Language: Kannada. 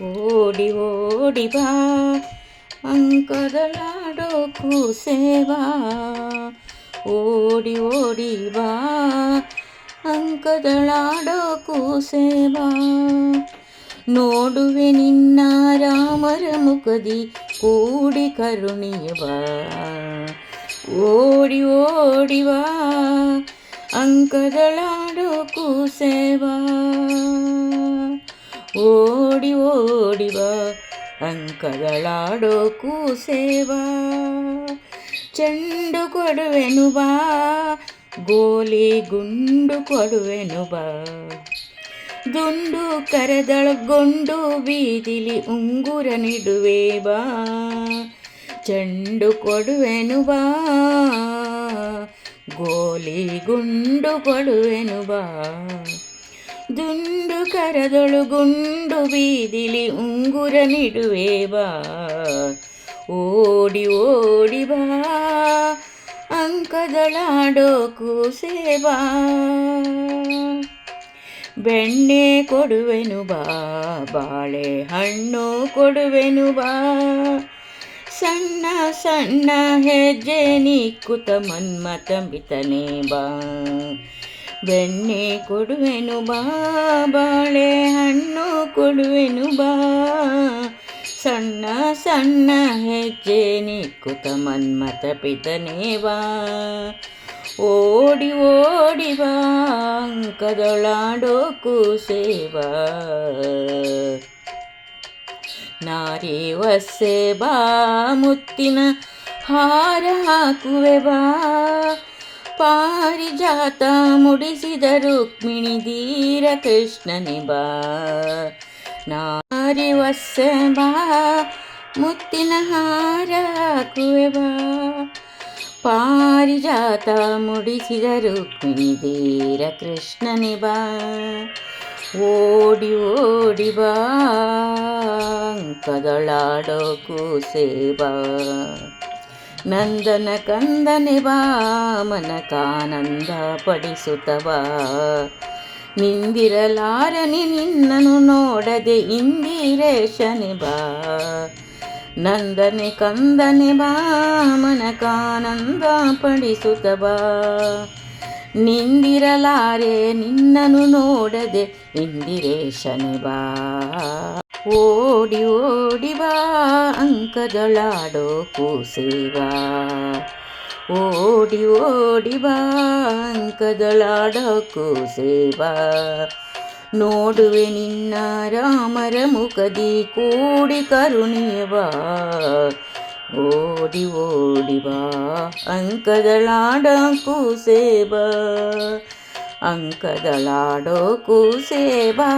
ಓಡಿ ಓಡಿ ಬಾ, ಅಂಕದಲಾಡೋ ಕೂಸೇವಾ. ಓಡಿ ಓಡಿ ಬಾ ಅಂಕದಳಾಡೋ ಕೂಸೇವಾ. ನೋಡುವೆ ನಿನ್ನ ರಾಮರ ಮುಖದಿ ಕೂಡಿ ಕರುಣಿಯವ. ಓಡಿ ಓಡಿ ಬಾ ಅಂಕದಳಾಡೋ ಕೂಸೇವಾ. ಓಡಿ ಓಡಿವ ಅಂಕಗಳಾಡೋ ಕೂಸೇವಾ. ಚೆಂಡು ಕೊಡುವೆನು ಬಾ, ಗೋಲಿ ಗುಂಡು ಕೊಡುವೆನು ಬಾ. ದುಂಡು ಕರೆದಳಗೊಂಡು ಬೀದಿಲಿ ಉಂಗುರ ನಿಡುವೆ ಬಾ. ಚೆಂಡು ಕೊಡುವೆನು ಬಾ, ಗೋಲಿ ಗುಂಡು ಕೊಡುವೆನು ಬಾ. ದುಂಡು ಕರದೊಳು ಗುಂಡು ಬೀದಿಲಿ ಉಂಗುರ ನಿಡುವೆ ಬಾ. ಓಡಿ ಓಡಿ ಬಾ. ಅಂಕದಳಾಡೋ ಕೂಸೆ ಬಾ. ಬೆಣ್ಣೆ ಕೊಡುವೆನು ಬಾ, ಬಾಳೆ ಹಣ್ಣು ಕೊಡುವೆನು ಬಾ. ಸಣ್ಣ ಸಣ್ಣ ಹೆಜ್ಜೆ ನಿಕ್ಕುತ ಮನ್ಮತ ಮಿತನೆ ಬಾ. ಬೆಣ್ಣೆ ಕೊಡುವೆನು ಬಾ ಬಾಳೆ ಹಣ್ಣು ಕೊಡುವೆನು ಬಾ ಸಣ್ಣ ಸಣ್ಣ ಹೆಜ್ಜೆ ನಿಕ್ಕುತ ಮನ್ಮತ ಪಿತನೇ ಬಾ ಓಡಿ ಓಡಿ ಬಾ ಅಂಕದೊಳಾಡೋ ಕೂಸೇವಾ ನಾರಿ ವಸ್ಸೆ ಬಾ ಮುತ್ತಿನ ಹಾರ ಹಾಕುವೆ ಬಾ ಪಾರಿಜಾತ ಮುಡಿಸಿದ ರುಕ್ಮಿಣಿ ಧೀರ ಕೃಷ್ಣನೆ ಬಾ. ನಾರಿ ವಸ್ಸೆ ಬಾ ಮುತ್ತಿನ ಹಾರ ಹಾಕುವೆ ಬಾ. ಪಾರಿಜಾತ ಮುಡಿಸಿದ ರುಕ್ಮಿಣಿ ಧೀರ ಕೃಷ್ಣನೆ ಬಾ. ಓಡಿ ಓಡಿ ಬಾ ಕದಳಾಡೋ ಕೂಸೇಬಾ ನಂದನ ಕಂದನೆ ಬಾ ಮನಕಾನಂದ ಪಡಿಸುತ್ತವಾ. ನಿಂದಿರಲಾರನೆ ನಿನ್ನನು ನೋಡದೆ ಇಂದಿರೇಶನೆ ಬಾ. ನಂದನೆ ಕಂದನೆ ಬಾ ಕಾನಂದ ಪಡಿಸುತ್ತವಾ. ನಿಂದಿರಲಾರೆ ನಿನ್ನನು ನೋಡದೆ ಇಂದಿರೇಶನೆ ಬಾ. ಓಡಿ ಓಡಿ ಬಾ. ಅಂಕದಳಾಡೋ ಕೂಸೇವಾ ಓಡಿ ಓಡಿ ಬಾ ಅಂಕದಳಾಡೋ ಕೂಸೇವಾ ನೋಡುವೆ ನಿನ್ನ ರಾಮರ ಮುಖದಿ ಕೂಡಿ ಕರುಣಿಯವಾ ಓಡಿ ಓಡಿ ಬಾ ಅಂಕದಳಾಡ ಕೂಸೇಬಾ ಅಂಕದಳಾಡೋ ಕೂಸೇಬಾ